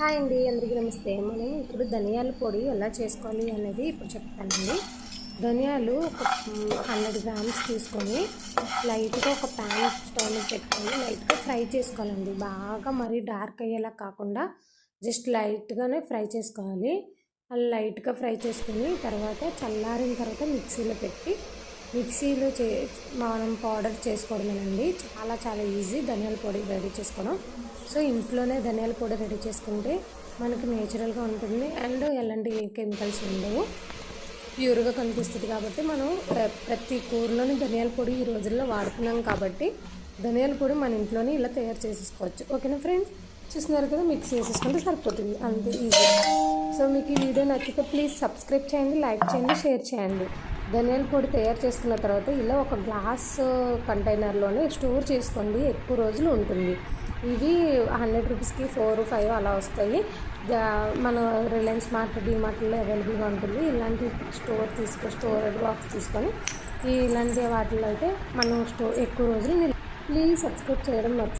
Hi అండి అందరికీ నమస్తే. మనం ఇప్పుడు ధనియాల పొడి ఎలా చేసుకోవాలి అనేది ఇప్పుడు చెప్తానండి. ధనియాలు ఒక హండ్రెడ్ గ్రామ్స్ తీసుకొని లైట్గా ఒక ప్యాన్ స్టవ్ పెట్టుకొని లైట్గా ఫ్రై చేసుకోవాలండి. బాగా మరీ డార్క్ అయ్యేలా కాకుండా జస్ట్ లైట్గానే ఫ్రై చేసుకోవాలి. అలా లైట్గా ఫ్రై చేసుకొని తర్వాత చల్లారిన తర్వాత మిక్సీలో పెట్టి మిక్సీలో చే మనం పౌడర్ చేసుకోవడమేనండి. చాలా చాలా ఈజీ ధనియాల పొడి రెడీ చేసుకోవడం. సో ఇంట్లోనే ధనియాల పొడి రెడీ చేసుకుంటే మనకి నేచురల్గా ఉంటుంది. అండ్ ఎలాంటి కెమికల్స్ ఉండవు. ప్యూర్గా కనిపిస్తుంది కాబట్టి మనం ప్ర- ప్రతి కూరలోని ధనియాల పొడి ఈ రోజుల్లో వాడుతున్నాం కాబట్టి ధనియాల పొడి మన ఇంట్లోనే ఇలా తయారు చేసేసుకోవచ్చు. ఓకేనా ఫ్రెండ్స్? చూస్తున్నారు కదా మిక్స్ చేసేసుకుంటే సరిపోతుంది. అంతే ఈజీ. సో మీకు ఈ వీడియో నచ్చితే ప్లీజ్ సబ్స్క్రైబ్ చేయండి లైక్ చేయండి షేర్ చేయండి. ధనియాల పొడి తయారు చేసుకున్న తర్వాత ఇలా ఒక గ్లాస్ కంటైనర్లోనే స్టోర్ చేసుకోండి. ఎక్కువ రోజులు ఉంటుంది. ఇవి హండ్రెడ్ రూపీస్కి ఫోర్ ఫైవ్ అలా వస్తాయి. మన రిలయన్స్ మార్ట్ డిమార్ట్లో అవైలబుల్గా ఉంటుంది. ఇలాంటి స్టోర్ తీసుకో స్టోర్ బాక్స్ తీసుకొని ఇలాంటి వాటిలో అయితే మనం స్టో ఎక్కువ రోజులు ప్లీజ్ సబ్స్క్రైబ్ చేయడం మర్చి